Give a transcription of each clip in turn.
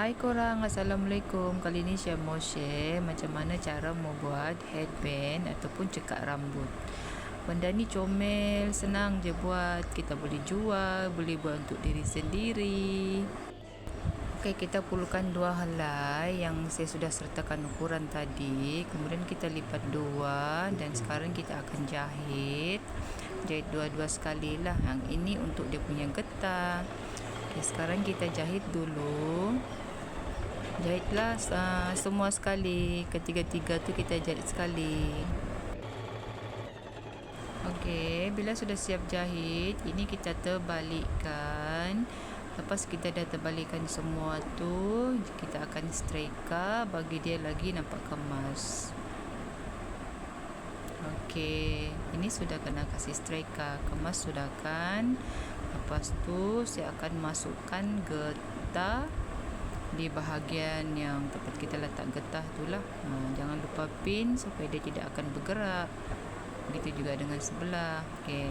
Hai korang, Assalamualaikum. Kali ni saya mau share macam mana cara membuat headband ataupun cekak rambut. Benda ni comel, senang je buat. Kita boleh jual, boleh buat untuk diri sendiri. Okey, kita perlukan dua helai yang saya sudah sertakan ukuran tadi. Kemudian kita lipat dua dan sekarang kita akan jahit. Jahit dua-dua sekali lah. Yang ini untuk dia punya getah. Okay, sekarang kita jahit dulu. Jahitlah uh, semua sekali. Ketiga-tiga tu kita jahit sekali. Okey, bila sudah siap jahit, ini kita terbalikkan. Lepas kita dah terbalikkan semua tu, kita akan setrika bagi dia lagi nampak kemas. Okey, ini sudah kena kasih setrika. Kemas sudah kan? Lepas tu saya akan masukkan getah di bahagian yang tempat kita letak getah tu lah. Ha, jangan lupa pin supaya dia tidak akan bergerak. Begitu juga dengan sebelah. Okey.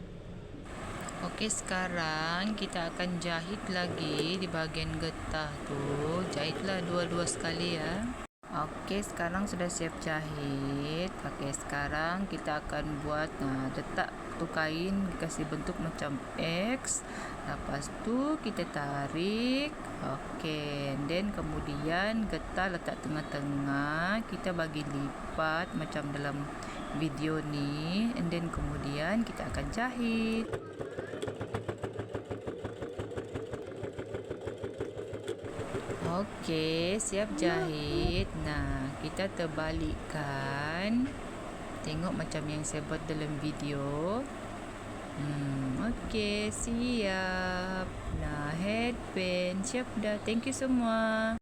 Okey, sekarang kita akan jahit lagi di bahagian getah tu. Jahitlah dua-dua sekali ya. Okey, sekarang sudah siap jahit. Okey, sekarang kita akan buat nah, letak tu kain kasih bentuk macam X. Lepas tu kita tarik. Okey, then kemudian getah letak tengah-tengah. Kita bagi lipat macam dalam video ni. And then kemudian kita akan jahit. Okey, siap jahit. Nah, kita terbalikkan. Tengok macam yang saya buat dalam video. Hmm, okey, siap. Nah, headband siap dah. Thank you semua.